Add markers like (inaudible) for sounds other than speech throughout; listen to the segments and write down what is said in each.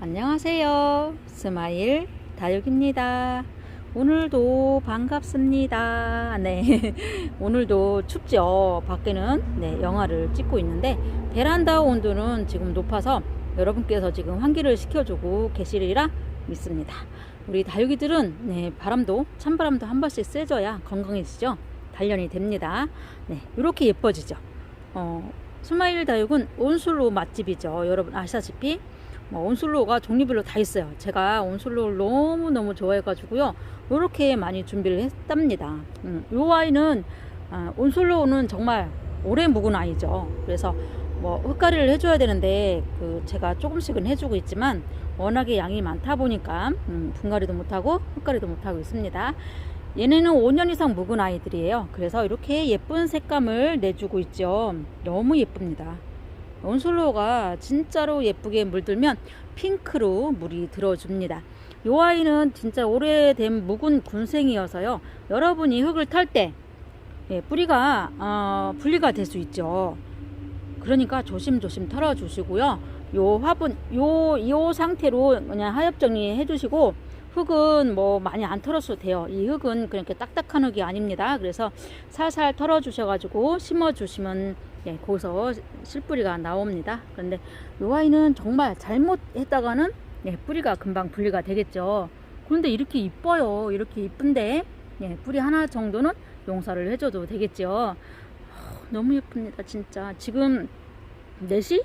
안녕하세요. 스마일 다육입니다. 오늘도 반갑습니다. 네. (laughs) 오늘도 춥죠. 밖에는 네, 영화를 찍고 있는데 베란다 온도는 지금 높아서 여러분께서 지금 환기를 시켜주고 계시리라 믿습니다. 우리 다육이들은 네, 바람도 찬바람도 한 번씩 쐬줘야 건강해지죠. 단련이 됩니다. 네, 이렇게 예뻐지죠. 어, 스마일 다육은 온술로 맛집이죠. 여러분 아시다시피 뭐 온슬로우가 종류별로 다 있어요. 제가 온슬로우를 너무너무 좋아해가지고요. 이렇게 많이 준비를 했답니다. 음, 요 아이는, 아, 온슬로우는 정말 오래 묵은 아이죠. 그래서 뭐 흙가리를 해줘야 되는데, 그 제가 조금씩은 해주고 있지만, 워낙에 양이 많다 보니까, 음, 분갈이도 못하고, 흙가리도 못하고 있습니다. 얘네는 5년 이상 묵은 아이들이에요. 그래서 이렇게 예쁜 색감을 내주고 있죠. 너무 예쁩니다. 온솔로가 진짜로 예쁘게 물들면 핑크로 물이 들어줍니다. 이 아이는 진짜 오래된 묵은 군생이어서요. 여러분이 흙을 탈때 예, 뿌리가 어, 분리가 될 수 있죠. 그러니까 조심조심 털어주시고요. 요 화분, 요, 요 상태로 그냥 하엽 정리해 주시고, 흙은 뭐 많이 안 털었어도 돼요. 이 흙은 그렇게 딱딱한 흙이 아닙니다. 그래서 살살 털어 주셔가지고 심어 주시면 예, 거기서 실뿌리가 나옵니다. 그런데 요 아이는 정말 잘못했다가는 예, 뿌리가 금방 분리가 되겠죠. 그런데 이렇게 이뻐요. 이렇게 이쁜데 예, 뿌리 하나 정도는 용서를 해줘도 되겠죠. 어, 너무 예쁩니다. 진짜 지금 4시?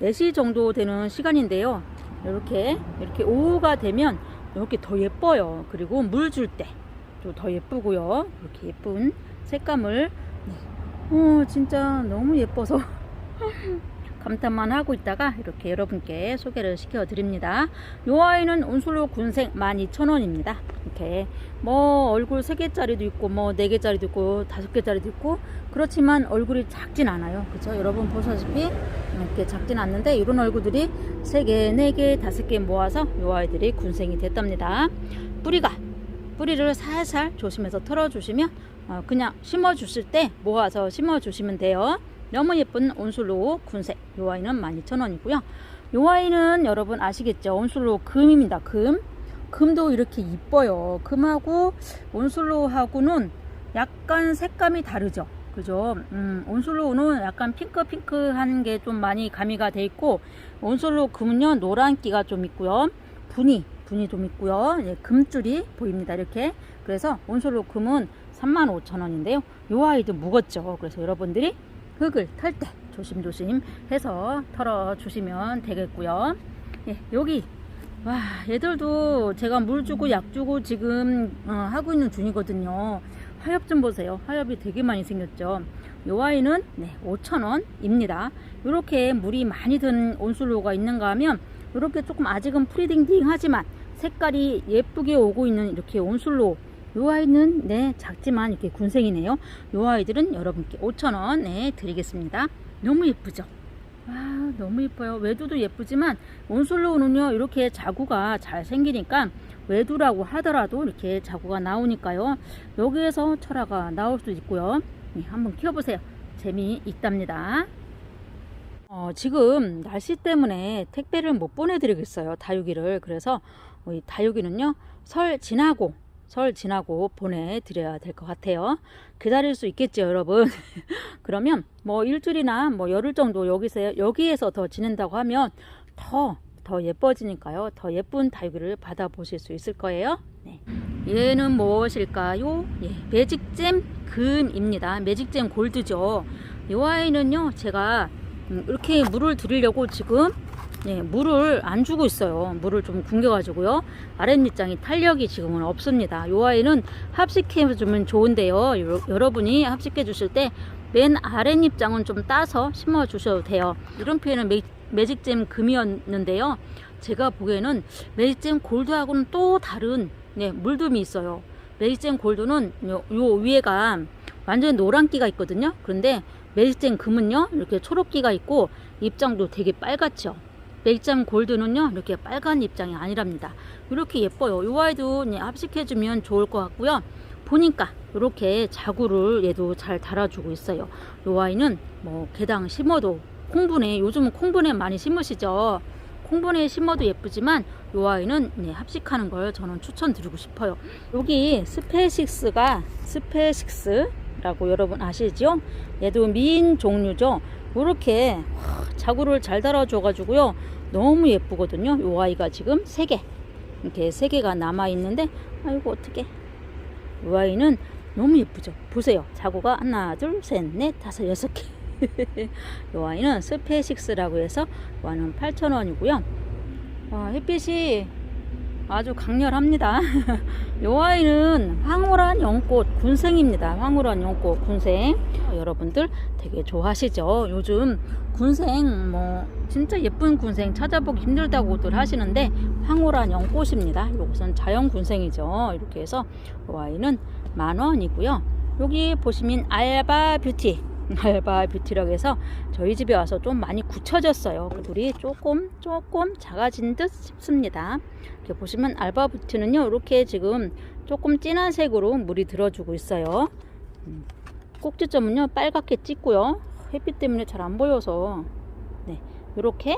4시 정도 되는 시간인데요. 이렇게 이렇게 오후가 되면 이렇게 더 예뻐요. 그리고 물 줄때또더 예쁘고요. 이렇게 예쁜 색감을 네. 어, 진짜 너무 예뻐서 (laughs) 감탄만 하고 있다가 이렇게 여러분께 소개를 시켜 드립니다. 요 아이는 온솔로 군생 12,000원입니다. 이렇게 뭐 얼굴 3개짜리도 있고 뭐 4개짜리도 있고 5개짜리도 있고 그렇지만 얼굴이 작진 않아요. 그죠? 여러분 보시다시피 이렇게 작진 않는데 이런 얼굴들이 3개, 4개, 5개 모아서 요 아이들이 군생이 됐답니다. 뿌리가 뿌리를 살살 조심해서 털어주시면 어, 그냥 심어주실 때 모아서 심어주시면 돼요. 너무 예쁜 온슬로우 군색 요 아이는 12,000원이고요. 요 아이는 여러분 아시겠죠? 온슬로우 금입니다. 금. 금도 이렇게 이뻐요. 금하고 온슬로우하고는 약간 색감이 다르죠. 그죠? 음, 온슬로우는 약간 핑크핑크한 게 좀 많이 가미가 돼 있고 온슬로우 금은요 노란기가 좀 있고요. 분이 분이 좀 있고요. 예, 금줄이 보입니다. 이렇게. 그래서 온솔로 금은 35,000원인데요. 요 아이도 묵었죠. 그래서 여러분들이 흙을 탈때 조심조심 해서 털어 주시면 되겠고요. 예, 여기 와 얘들도 제가 물 주고 약 주고 지금 어, 하고 있는 중이거든요. 하엽 좀 보세요. 하엽이 되게 많이 생겼죠. 요 아이는 네, 5,000원입니다. 이렇게 물이 많이 든 온솔로가 있는가 하면 이렇게 조금 아직은 프리딩딩 하지만 색깔이 예쁘게 오고 있는 이렇게 온슬로 요 아이는 네 작지만 이렇게 군생이네요. 요 아이들은 여러분께 5,000원 네 드리겠습니다. 너무 예쁘죠? 와 너무 예뻐요. 외두도 예쁘지만 온슬로우는요 이렇게 자구가 잘 생기니까 외두라고 하더라도 이렇게 자구가 나오니까요. 여기에서 철화가 나올 수도 있고요. 네, 한번 키워보세요. 재미있답니다. 어, 지금 날씨 때문에 택배를 못 보내드리겠어요. 다육이를. 그래서 다육이는요, 설 지나고, 설 지나고 보내드려야 될 것 같아요. 기다릴 수 있겠죠, 여러분. (laughs) 그러면 뭐 일주일이나 뭐 열흘 정도 여기서, 여기에서 더 지낸다고 하면 더, 더 예뻐지니까요. 더 예쁜 다육이를 받아보실 수 있을 거예요. 네. 얘는 무엇일까요? 예, 매직잼 금입니다. 매직잼 골드죠. 이 아이는요, 제가 음, 이렇게 물을 드리려고 지금 예, 물을 안 주고 있어요. 물을 좀 굶겨가지고요. 아랫밑장이 탄력이 지금은 없습니다. 이 아이는 합식해주면 좋은데요. 요, 여러분이 합식해 주실 때 맨 아랫잎장은 좀 따서 심어 주셔도 돼요. 이런 표현은 매, 매직잼 금이었는데요. 제가 보기에는 매직잼 골드하고는 또 다른 네, 물듬이 있어요. 매직잼 골드는 요, 요 위에가 완전 노란기가 있거든요. 그런데 매직잼 금은요 이렇게 초록기가 있고 입장도 되게 빨갛죠 매직잼 골드는요 이렇게 빨간 입장이 아니랍니다 이렇게 예뻐요 이 아이도 합식해주면 좋을 것 같고요 보니까 이렇게 자구를 얘도 잘 달아주고 있어요 이 아이는 뭐 개당 심어도 콩분에 요즘은 콩분에 많이 심으시죠 콩분에 심어도 예쁘지만 이 아이는 네, 합식하는 걸 저는 추천드리고 싶어요. 여기 스페식스가 스페식스라고 여러분 아시죠? 얘도 민 종류죠. 이렇게 자구를 잘 달아줘 가지고요. 너무 예쁘거든요. 이 아이가 지금 세 개. 이렇게 세 개가 남아 있는데 아이고 어떻게 이 아이는 너무 예쁘죠 보세요 자구가 하나 둘 셋 넷 다섯 여섯 개 (laughs) 이 아이는 스페식스라고 해서 이 아이는 8,000원이고요 와, 햇빛이 아주 강렬합니다 (laughs) 이 아이는 황홀한 연꽃 군생입니다 황홀한 연꽃 군생 여러분들 되게 좋아하시죠 요즘 군생 뭐 진짜 예쁜 군생 찾아보기 힘들다고들 하시는데 황홀한 연꽃입니다. 이것은 자연 군생이죠. 이렇게 해서 이 아이는 만 원이고요. 여기 보시면 알바 뷰티 알바 뷰티라고 해서 저희 집에 와서 좀 많이 굳혀졌어요. 물이 조금 조금 작아진 듯 싶습니다. 이렇게 보시면 알바 뷰티는요. 이렇게 지금 조금 진한 색으로 물이 들어주고 있어요. 음, 꼭지점은요 빨갛게 찍고요. 햇빛 때문에 잘 안 보여서 네 이렇게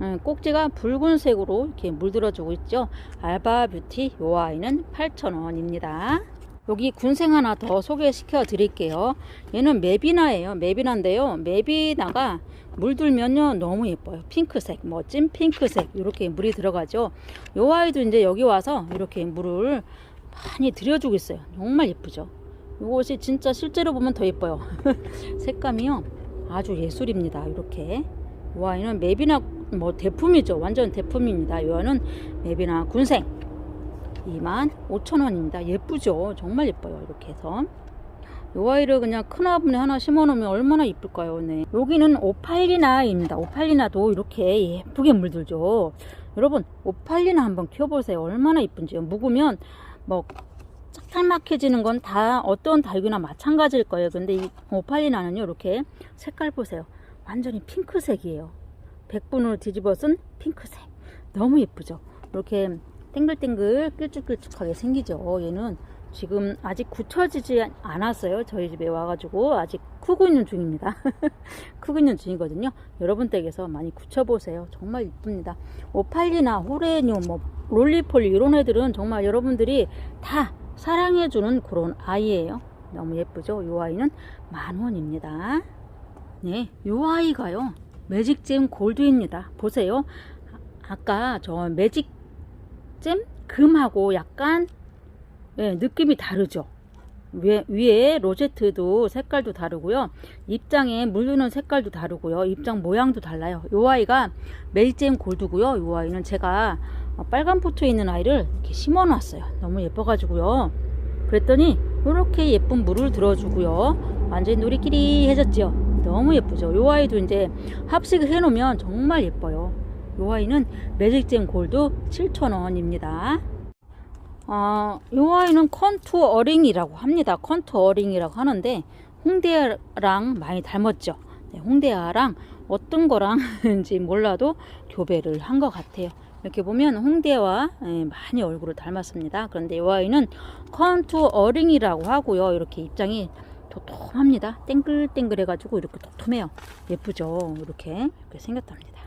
음, 꼭지가 붉은색으로 이렇게 물들어주고 있죠. 알바 뷰티 요 아이는 8,000원입니다. 여기 군생 하나 더 소개시켜 드릴게요. 얘는 메비나예요. 메비나인데요. 메비나가 물들면요 너무 예뻐요. 핑크색, 뭐 찐 핑크색 이렇게 물이 들어가죠. 요 아이도 이제 여기 와서 이렇게 물을 많이 들여주고 있어요. 정말 예쁘죠. 이것이 진짜 실제로 보면 더 예뻐요. (laughs) 색감이요. 아주 예술입니다. 이렇게. 이 아이는 맵이나 뭐 대품이죠. 완전 대품입니다. 이 아이는 맵이나 군생 25,000원입니다. 예쁘죠. 정말 예뻐요. 이렇게 해서. 이 아이를 그냥 큰 화분에 하나 심어 놓으면 얼마나 이쁠까요? 네. 여기는 오팔리나입니다. 오팔리나도 이렇게 예쁘게 물들죠. 여러분, 오팔리나 한번 키워보세요. 얼마나 이쁜지요. 묵으면 뭐 짝짝막해지는 건 다 어떤 달귀나 마찬가지일 거예요. 근데 이 오팔리나는요, 이렇게 색깔 보세요. 완전히 핑크색이에요. 100분으로 뒤집어 쓴 핑크색. 너무 예쁘죠? 이렇게 땡글땡글 끌쭉끌쭉하게 생기죠. 얘는 지금 아직 굳혀지지 않았어요. 저희 집에 와가지고 아직 크고 있는 중입니다. (laughs) 크고 있는 중이거든요. 여러분 댁에서 많이 굳혀보세요. 정말 이쁩니다. 오팔리나 호레니움, 뭐 롤리폴리 이런 애들은 정말 여러분들이 다 사랑해주는 그런 아이예요. 너무 예쁘죠? 이 아이는 만 원입니다. 네, 이 아이가요. 매직잼 골드입니다. 보세요. 아까 저 매직 잼 금하고 약간 예, 느낌이 다르죠. 위에, 위에 로제트도 색깔도 다르고요. 입장에 물드는 색깔도 다르고요. 입장 모양도 달라요. 이 아이가 매직잼 골드고요. 이 아이는 제가 빨간 포트에 있는 아이를 이렇게 심어 놨어요. 너무 예뻐가지고요. 그랬더니 이렇게 예쁜 물을 들어주고요. 완전히 놀이끼리 해졌죠. 너무 예쁘죠. 이 아이도 이제 합식을 해놓으면 정말 예뻐요. 이 아이는 매직잼 골드 7,000원입니다. 어, 이 아이는 컨투어 어링이라고 합니다. 컨투어 어링이라고 하는데 홍대랑 많이 닮았죠. 네, 홍대아랑 어떤 거랑인지 몰라도 교배를 한 것 같아요. 이렇게 보면 홍대와 예, 많이 얼굴을 닮았습니다. 그런데 이 아이는 컨투어 어링이라고 하고요. 이렇게 입장이 도톰합니다. 땡글땡글 해가지고 이렇게 도톰해요. 예쁘죠? 이렇게 이렇게 생겼답니다.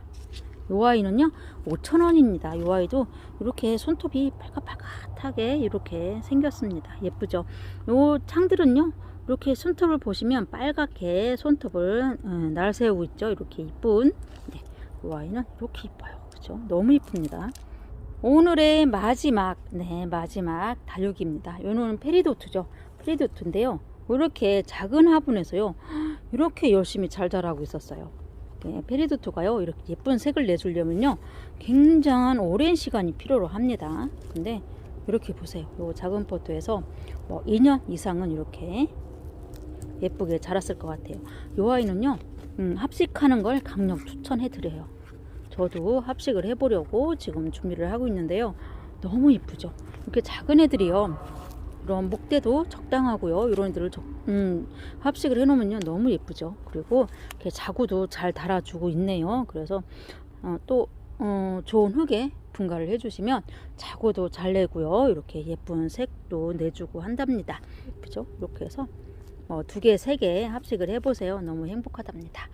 이 아이는요 5천원입니다. 이 아이도 이렇게 손톱이 빨갛빨갛하게 이렇게 생겼습니다. 예쁘죠? 이 창들은요 이렇게 손톱을 보시면 빨갛게 손톱을 음, 날세우고 있죠? 이렇게 이쁜. 네, 이 아이는 이렇게 이뻐요. 그죠? 너무 이쁩니다. 오늘의 마지막 네 마지막 다육입니다. 이거는 페리도트죠? 페리도트인데요. 이렇게 작은 화분에서요 이렇게 열심히 잘 자라고 있었어요. 네, 페리도트가요 이렇게 예쁜 색을 내주려면요 굉장한 오랜 시간이 필요로 합니다. 근데 이렇게 보세요. 요 작은 포트에서 뭐 2년 이상은 이렇게 예쁘게 자랐을 것 같아요. 요 아이는요 음, 합식하는 걸 강력 추천해 드려요. 저도 합식을 해보려고 지금 준비를 하고 있는데요. 너무 이쁘죠? 이렇게 작은 애들이요 이런 목대도 적당하고요. 이런 애들을 적, 음, 합식을 해놓으면요 너무 예쁘죠. 그리고 이렇게 자구도 잘 달아주고 있네요. 그래서 어, 또 어, 좋은 흙에 분갈을 해주시면 자구도 잘 내고요. 이렇게 예쁜 색도 내주고 한답니다. 예쁘죠? 이렇게 해서 뭐 두 개, 세 개 합식을 해보세요. 너무 행복하답니다.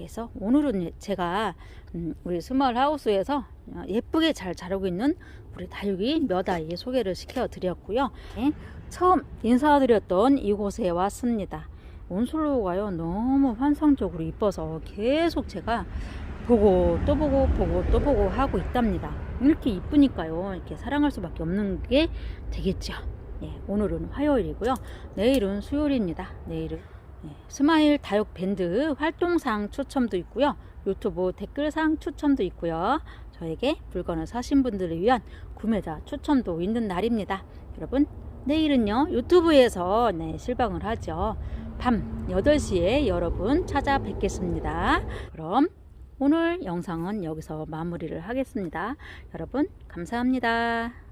해서 오늘은 제가 음, 우리 스마일 하우스에서 어, 예쁘게 잘 자라고 있는 우리 다육이 몇 아이 소개를 시켜 드렸고요. 네, 처음 인사드렸던 이곳에 왔습니다. 온슬로우가요 너무 환상적으로 이뻐서 계속 제가 보고 또 보고 보고 또 보고 하고 있답니다. 이렇게 이쁘니까요 이렇게 사랑할 수밖에 없는 게 되겠죠. 예, 오늘은 화요일이고요. 내일은 수요일입니다. 내일은 예, 스마일 다육 밴드 활동상 추첨도 있고요. 유튜브 댓글상 추첨도 있고요. 저에게 물건을 사신 분들을 위한 구매자 추첨도 있는 날입니다. 여러분 내일은요 유튜브에서 네, 실방을 하죠. 밤 8시에 여러분 찾아뵙겠습니다. 그럼 오늘 영상은 여기서 마무리를 하겠습니다. 여러분 감사합니다.